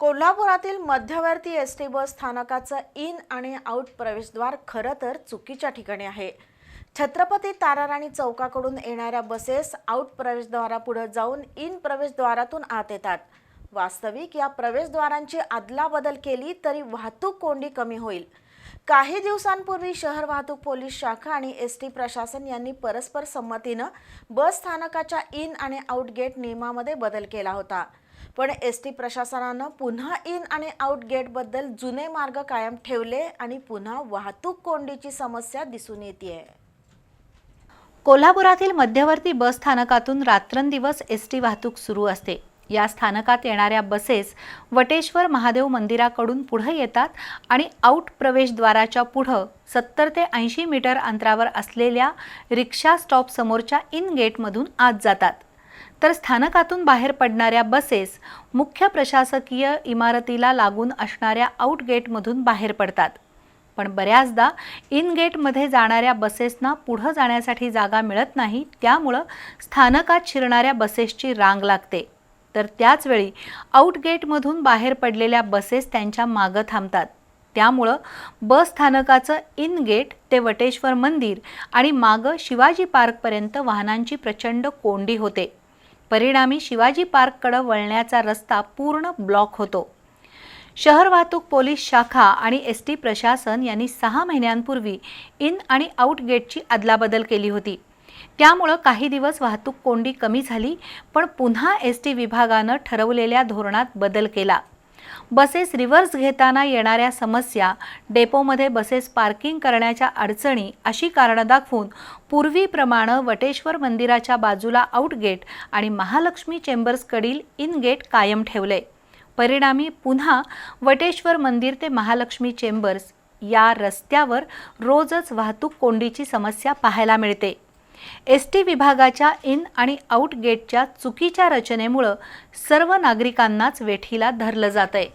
कोल्हापुरातील मध्यवर्ती S T bus स्थानकाचं इन आणि आउट प्रवेशद्वार खरं तर चुकीच्या ठिकाणी आहे. छत्रपती ताराराणी चौकाकडून येणाऱ्या बसेस आउट प्रवेशद्वारापुढे जाऊन इन प्रवेशद्वारातून आत येतात. वास्तविक या प्रवेशद्वारांची अदलाबदल केली तरी वाहतूक कोंडी कमी होईल. काही दिवसांपूर्वी शहर वाहतूक पोलीस शाखा आणि एस टी प्रशासन यांनी परस्पर संमतीनं बस स्थानकाच्या इन आणि आउट गेट नियमामध्ये बदल केला होता. पण एस टी प्रशासनानं पुन्हा इन आणि आउट गेटबद्दल जुने मार्ग कायम ठेवले आणि पुन्हा वाहतूक कोंडीची समस्या दिसून येते कोल्हापुरातील मध्यवर्ती बस स्थानकातून रात्रंदिवस एस टी वाहतूक सुरू असते. या स्थानकात येणाऱ्या बसेस वटेश्वर महादेव मंदिराकडून पुढे येतात आणि आउट प्रवेशद्वाराच्या पुढं सत्तर ते ऐंशी मीटर अंतरावर असलेल्या रिक्षा स्टॉप समोरच्या इन गेटमधून आत जातात. तर स्थानकातून बाहेर पडणाऱ्या बसेस मुख्य प्रशासकीय इमारतीला लागून असणाऱ्या आउटगेटमधून बाहेर पडतात. पण बऱ्याचदा इन गेटमध्ये जाणाऱ्या बसेसना पुढं जाण्यासाठी जागा मिळत नाही त्यामुळं स्थानकात शिरणाऱ्या बसेसची रांग लागते. तर त्याचवेळी आउटगेटमधून बाहेर पडलेल्या बसेस त्यांच्या मागं थांबतात. त्यामुळं बस स्थानकाचं इन गेट ते वटेश्वर मंदिर आणि मागं शिवाजी पार्कपर्यंत वाहनांची प्रचंड कोंडी होते. परिणामी शिवाजी पार्ककडं वळण्याचा रस्ता पूर्ण ब्लॉक होतो. शहर वाहतूक पोलीस शाखा आणि एस टी प्रशासन यांनी सहा महिन्यांपूर्वी इन आणि आउट गेटची अदलाबदल केली होती. त्यामुळं काही दिवस वाहतूक कोंडी कमी झाली पण पुन्हा एस टी विभागानं ठरवलेल्या धोरणात बदल केला. बसेस रिव्हर्स घेताना येणाऱ्या समस्या डेपोमध्ये बसेस पार्किंग करण्याच्या अडचणी अशी कारणं दाखवून पूर्वीप्रमाणे वटेश्वर मंदिराच्या बाजूला आउटगेट आणि महालक्ष्मी चेंबर्सकडील इन गेट कायम ठेवले. परिणामी पुन्हा वटेश्वर मंदिर ते महालक्ष्मी चेंबर्स या रस्त्यावर रोजच वाहतूक कोंडीची समस्या पाहायला मिळते. एस टी विभागाच्या इन आणि आउट गेटच्या चुकीच्या रचनेमुळं सर्व नागरिकांनाच वेठीला धरलं जात आहे